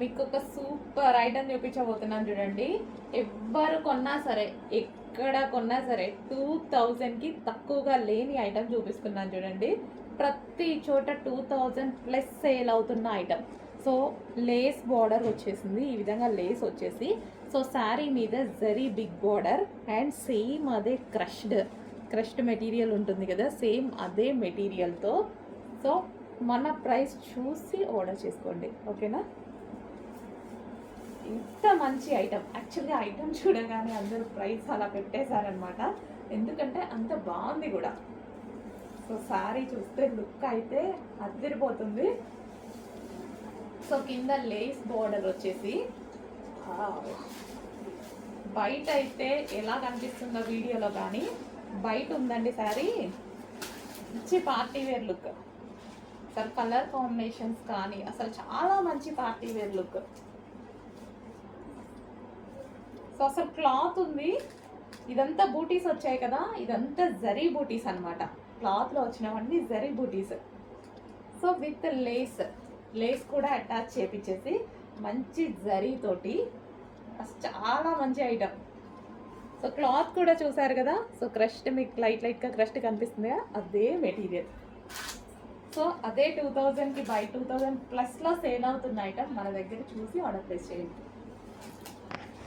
మీకు ఒక super item చూపించబోతున్నాను చూడండి. ఎవ్వరు కొన్నా సరే ఎక్కడ కొన్నా సరే టూ థౌజండ్కి తక్కువగా లేని ఐటమ్ చూపిస్తున్నాను చూడండి. ప్రతి చోట టూ థౌజండ్ ప్లస్ సేల్ అవుతున్న ఐటమ్ సో లేస్ బార్డర్ వచ్చేసింది. ఈ విధంగా లేస్ వచ్చేసి సో శారీ మీద zari big border and same అదే క్రష్డ్ క్రష్డ్ మెటీరియల్ ఉంటుంది కదా సేమ్ అదే మెటీరియల్తో. సో మన ప్రైస్ చూసి ఆర్డర్ చేసుకోండి. ఓకేనా? ఇంత మంచి ఐటమ్ యాక్చువల్గా ఐటమ్ చూడగానే అందరూ ప్రైస్ అలా పెట్టేశారనమాట ఎందుకంటే అంత బాగుంది కూడా. సో సారీ చూస్తే లుక్ అయితే అదిరిపోతుంది. సో కింద లేస్ బోర్డర్ వచ్చేసి. బయట అయితే ఎలా కనిపిస్తుందో వీడియోలో కానీ బయట ఉందండి సారీ మంచి పార్టీ వేర్ లుక్ అసలు కలర్ కాంబినేషన్స్ కానీ అసలు చాలా మంచి పార్టీ వేర్ లుక్ సో అసలు క్లాత్ ఉంది. ఇదంతా బూటీస్ వచ్చాయి కదా. ఇదంతా జరీ బూటీస్ అనమాట క్లాత్లో వచ్చినవన్నీ zari butis so with lace lace కూడా అటాచ్ చేపించేసి మంచి జరీ తోటి అసలు చాలా మంచి ఐటమ్ సో క్లాత్ కూడా చూసారు కదా. సో క్రష్డ్ మీకు లైట్ లైట్గా క్రష్డ్ కనిపిస్తుంది అదే మెటీరియల్ సో అదే టూ థౌజండ్కి బై టూ థౌజండ్ ప్లస్లో సేల్ అవుతున్న ఐటమ్ మన దగ్గర చూసి ఆర్డర్ ప్లేస్ చేయండి.